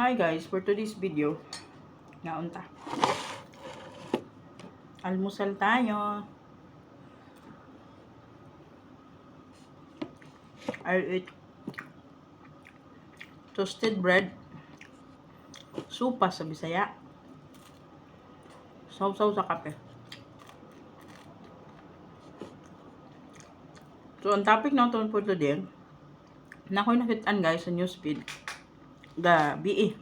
Hi guys, for today's video, naunta. Almusal tayo. I'll eat toasted bread, supa sa Bisaya, sausaw sa kape. So, ang topic natin for today, na ako'y nakitaan guys sa newsfeed, gabi eh.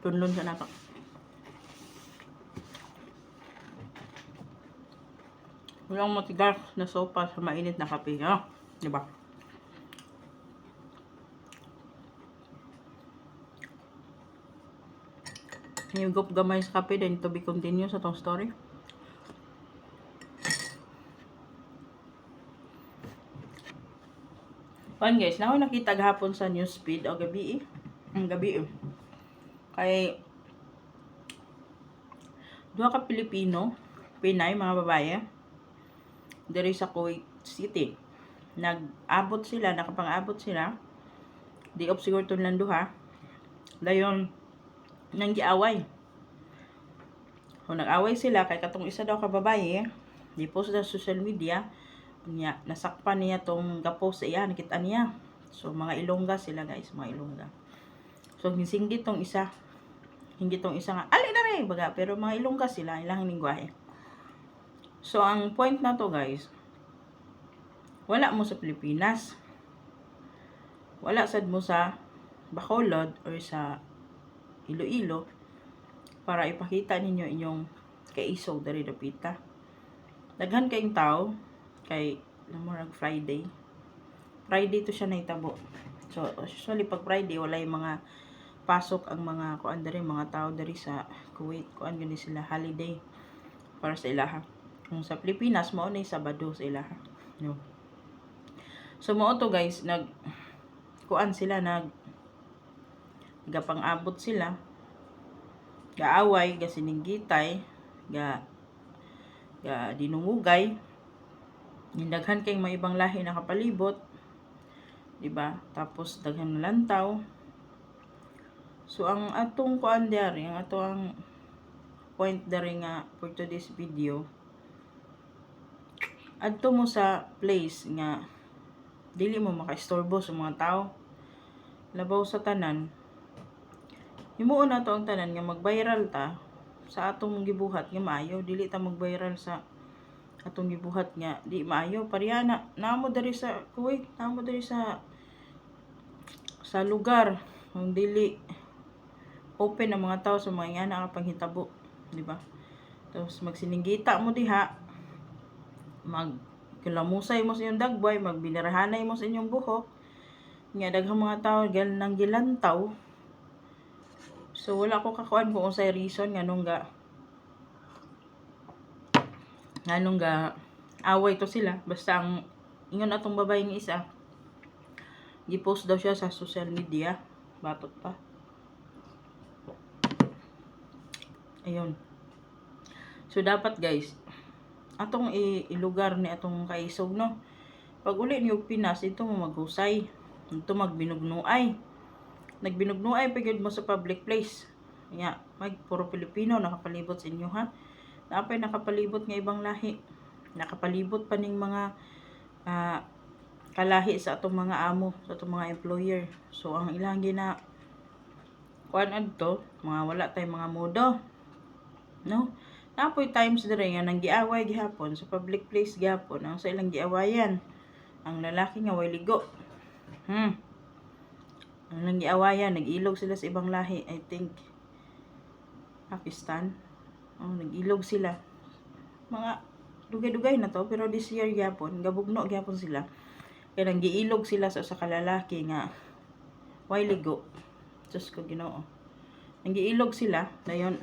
Tunlon sa nato. Walang matigas na sopa sa mainit na kape. Ah, di ba? Higop gamay sa kape then to be continued sa tong story. Pan guys, na ako nakita gahapon sa newsfeed o gabi eh. Ang gabi eh. Kay duha ka Pilipino, Pinay, mga babae, diri sa Kuwait City. Nag-abot sila, nakapang-abot sila. Di op siguro to lang duha. Dayon, nang giaway. Kung nag-away sila, kay katong isa daw ka babae, di post sa social media, niya, nasakpan niya tong gapost sa iya, nakita niya. So, mga ilongga sila guys, mga ilongga. So, hinsinggit tong isa. Hindi tong isa nga, ali na rin, baga. Pero mga ilongga sila, ilang lingwahe. So, ang point na to guys, wala mo sa Pilipinas. Wala sad mo sa Bacolod or sa Iloilo para ipakita ninyo inyong kaisog dari dapita. Daghan kayong tao kay namurag Friday. Friday to siya naitabo. So usually pag Friday wala yung mga pasok ang mga kuan dari mga tao dari sa Kuwait kuan gani sila holiday para sa ilaha. Kung sa Pilipinas mao na Sabado sa ilaha. No. So mo to guys nag kuan sila nag gapang-abot sila gaaway ga sininggitay ga ga dinungugay Nindaghan kay may ibang lahi na kapalibot. ba? Tapos daghan na lantaw. So ang atong kuan diari, ang ato ang point dari nga for today's video. Adto mo sa place nga dili mo makaistorbo sa mga tao. Labaw sa tanan. Himuon na to ang tanan nga mag-viral ta sa atong gibuhat nga maayo dili ta mag-viral sa atong gibuhat nga di maayo. Pareha na namo diri sa Kuwait namo diri sa sa lugar. Ang dili open ang mga tao sa mga yana nga panghitabo di ba? Tapos magsininggita mo diha mag kilamusay mo sa inyong dagway magbinirahanay mo sa inyong buhok nga daghang mga tao gal nang gilantaw so wala ko kakuan kung unsay reason nga nung ga nganong ga away to sila. Basta ang ingon atong babae nga isa gi-post daw siya sa social media. Batot pa. Ayun. So dapat guys atong ilugar ni atong kaisog no? Pag uli niyo Pinas ito mo maghusay. Ito magbinugnuay nagbinugnuay pagod mo sa public place. Nga mag puro Pilipino nakapalibot sa inyo ha Napay nakapalibot nga ibang lahi. Nakapalibot pa ning mga uh, kalahi sa atong mga amo, sa atong mga employer. So ang ilang gina kuan adto, mga wala tay mga modo. No? Napoy times dire nga nang giaway gihapon sa public place gihapon ang sa ilang giawayan. Ang lalaki nga way ligo. Hmm. Ang nang giawayan, nag-ilog sila sa ibang lahi, I think Pakistan. Oh, nag-ilog sila. Mga dugay-dugay na to, pero this year gyapon, gabugno gyapon sila. Kaya nang giilog sila sa usa ka lalaki nga way ligo. Diyos ko Ginoo. Nang giilog sila, dayon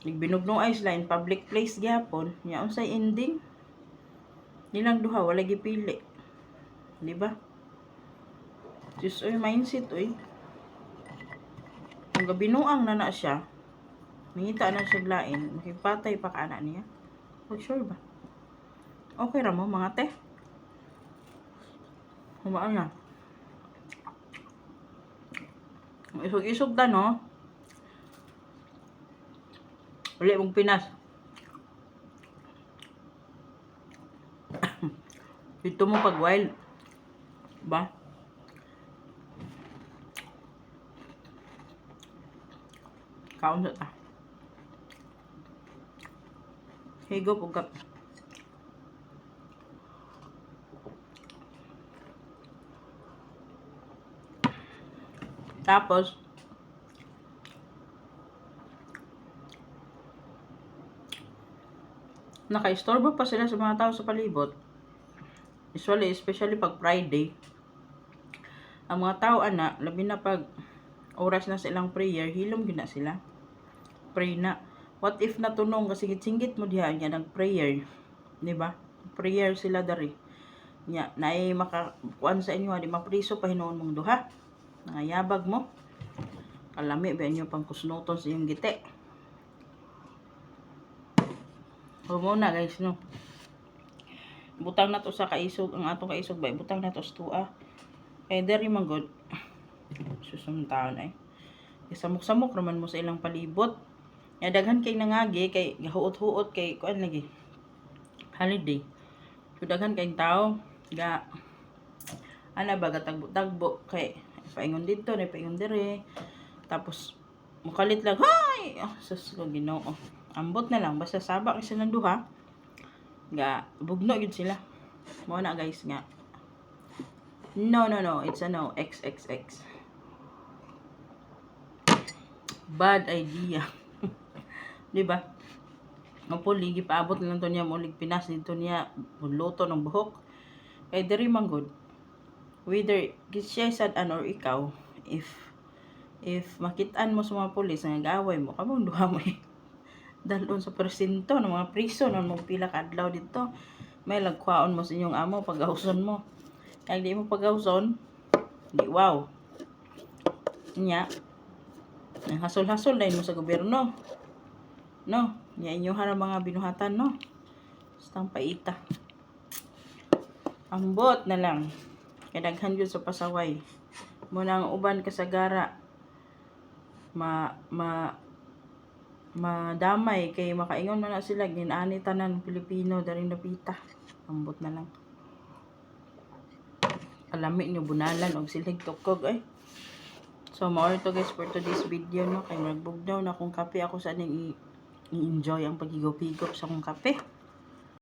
nagbinugno ay sila in public place gyapon, nya unsay ending? Nilang duha wala gipili. Di ba? Diyos oy mindset oy. Kung gabinuang na na siya, Mangita na siya lain. Makipatay pa ka na niya. Oh, sure ba? Okay ra mo, mga te. Humaan na. Isog-isog ta, no? Uli mong Pinas. Dito mo pag wild. Ba? Kaon sa ta. Higop ug kap. Tapos, naka-istorbo pa sila sa mga tao sa palibot. Usually, especially pag Friday, ang mga tao, ana, labi na pag oras na silang prayer, hilom gina sila. Pray na. What if natunong kasi singgit mo diha niya nag-prayer, di ba? Prayer sila dari. Nya, naay maka kuan sa inyo, di mapriso pa hinuon mong duha. Nangayabag mo. Kalami ba inyo pang kusnuton sa iyong gite. Huwag na guys, no. Butang na to sa kaisog, ang atong kaisog ba, butang na to sa tua. Kaya deri man good. Susum taon ay. Samok-samok raman mo sa ilang palibot. Ya daghan kay nangagi kay gahuot-huot kay kuan lagi. Holiday. So daghan kay tao ga ana ba gatagbo-tagbo kay paingon dito, na paingon dire. Tapos mukalit lang, hay! Oh, sus ko Ginoo. Ambot na lang basta sabak silang duha. Ga bugno gyud sila. Mo na guys nga. No, no, no. It's a no. XXX. Bad idea. Di ba? Ang puli, gipaabot na lang niya mulig Pinas dito niya luto ng buhok. Kay diri man good. Whether siya sad an or ikaw, if if makitaan mo sa mga pulis nga gaway mo, kamong duha mo eh. Dalon sa presinto ng mga priso ng mga pila ka adlaw dito. May lagkwaon mo sa inyong amo pagauson mo. Kaya di mo pagauson, di wow. Nya, ang hasol-hasol dahil mo sa gobyerno. No, nya inyo hara mga binuhatan, no? Basta paita. Ambot na lang. Kadaghan yun sa pasaway. Muna ang uban kasagara. Ma, ma, madamay kay makaingon man na sila ginani tanan Pilipino daring napita. Ambot na lang. Alami nyo bunalan og silig tukog ay. So, more to guys for today's video, no? Kay magbugnaw na akong kape ako sa aning i- i-enjoy ang pagigop-higop sa akong kape.